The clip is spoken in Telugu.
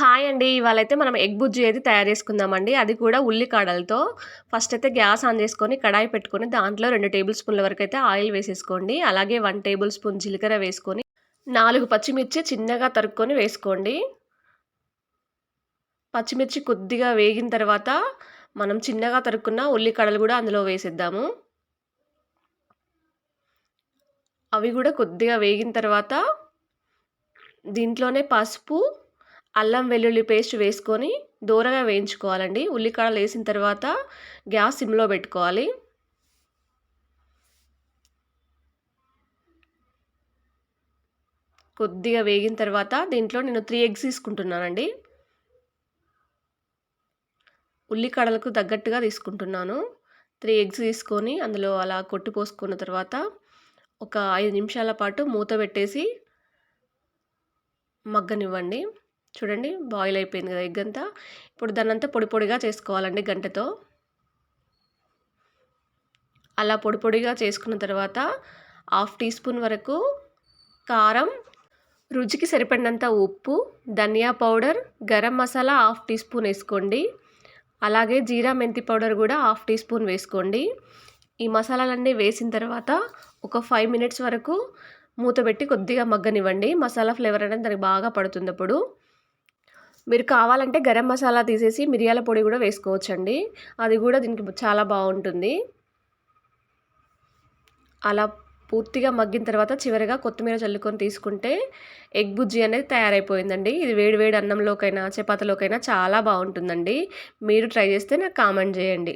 హాయ్ అండి. ఇవాళైతే మనం ఎగ్ బుజ్జి అయితే తయారు చేసుకుందామండి. అది కూడా ఉల్లికాడలతో. ఫస్ట్ అయితే గ్యాస్ ఆన్ చేసుకొని కడాయి పెట్టుకొని దాంట్లో రెండు టేబుల్ స్పూన్ల వరకు అయితే ఆయిల్ వేసేసుకోండి. అలాగే వన్ టేబుల్ స్పూన్ జీలకర్ర వేసుకొని నాలుగు పచ్చిమిర్చి చిన్నగా తరుక్కొని వేసుకోండి. పచ్చిమిర్చి కొద్దిగా వేగిన తర్వాత మనం చిన్నగా తరుక్కున్న ఉల్లికాడలు కూడా అందులో వేసేద్దాము. అవి కూడా కొద్దిగా వేగిన తర్వాత దీంట్లోనే పసుపు అల్లం వెల్లుల్లి పేస్ట్ వేసుకొని దూరగా వేయించుకోవాలండి. ఉల్లికాడలు వేసిన తర్వాత గ్యాస్ సిమ్లో పెట్టుకోవాలి. కొద్దిగా వేగిన తర్వాత దీంట్లో నేను త్రీ ఎగ్స్ తీసుకుంటున్నానండి. ఉల్లికాడలకు తగ్గట్టుగా తీసుకుంటున్నాను. త్రీ ఎగ్స్ తీసుకొని అందులో అలా కొట్టి పోసుకున్న తర్వాత ఒక ఐదు నిమిషాల పాటు మూత పెట్టేసి మగ్గనివ్వండి. చూడండి బాయిల్ అయిపోయింది కదా ఎగ్ అంతా ఇప్పుడు దాన్ని అంతా పొడి పొడిగా చేసుకోవాలండి గంటతో. అలా పొడి పొడిగా చేసుకున్న తర్వాత హాఫ్ టీ స్పూన్ వరకు కారం రుచికి సరిపడినంత ఉప్పు ధనియా powder garam masala half teaspoon వేసుకోండి. అలాగే జీరా మెంతి పౌడర్ కూడా హాఫ్ టీ స్పూన్ వేసుకోండి. ఈ మసాలాలన్నీ వేసిన తర్వాత ఒక ఫైవ్ మినిట్స్ వరకు మూత పెట్టి కొద్దిగా మగ్గనివ్వండి. మసాలా ఫ్లేవర్ అనేది దానికి బాగా పడుతుంది అప్పుడు. మీరు కావాలంటే గరం మసాలా తీసేసి మిరియాల పొడి కూడా వేసుకోవచ్చండి. అది కూడా దీనికి చాలా బాగుంటుంది. అలా పూర్తిగా మగ్గిన తర్వాత చివరిగా కొత్తిమీర చల్లుకొని తీసుకుంటే ఎగ్ బుజ్జి అనేది తయారైపోయిందండి. ఇది వేడి వేడి అన్నంలోకైనా చపాతీలోకైనా చాలా బాగుంటుందండి. మీరు ట్రై చేస్తే నాకు కామెంట్ చేయండి.